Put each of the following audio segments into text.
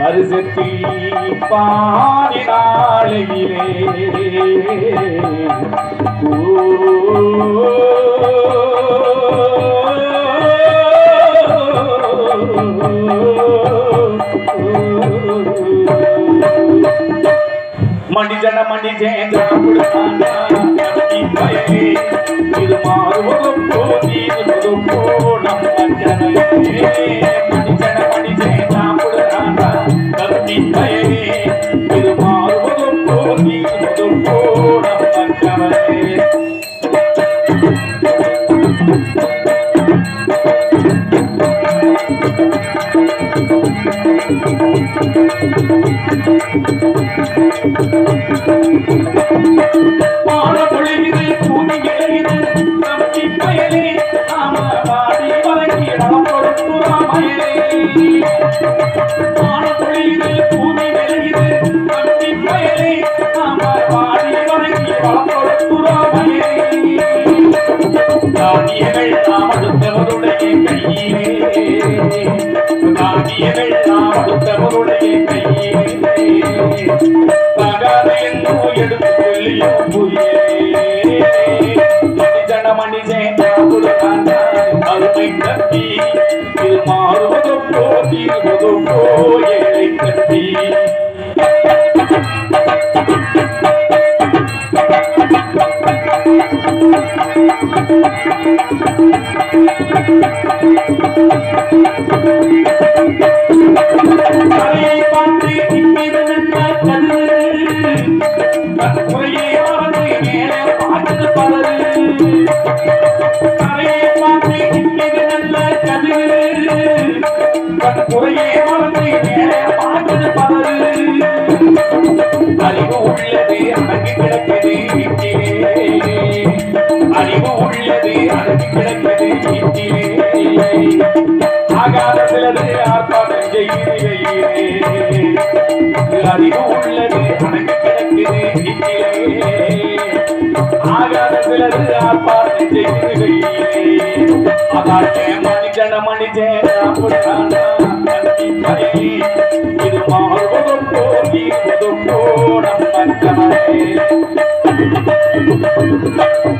வருஷத்தில் பாடினாளையிலே மணிஜன மணிஜேந்திர மாறுவதோ நீ நம்ம Thank you. உடை கையினை பகாதையோ எடுத்து சொல்லியோ புயன மனிதே அருமை கட்டி இது மாறுவதோ தீர்வதோ ஏழை கட்டி Thank you. அறிவு உள்ளது அறிவு கிடக்கிறது ஆகாரத்திலது ஆர்ப்பாட்டம் செய்கிறேன் அறிவு உள்ளது அணங்கு கிடக்குது ஆகாரத்திலது ஆர்ப்பாட்டம் செய்கிறேன் அதான் மனிதன மனிதன் இது மாறுவதும் போல் இருப்பதும் போல் நம்ம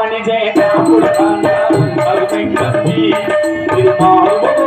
மணி ஜெயனா குடுக்கான பருமை கத்தி திருமாவோ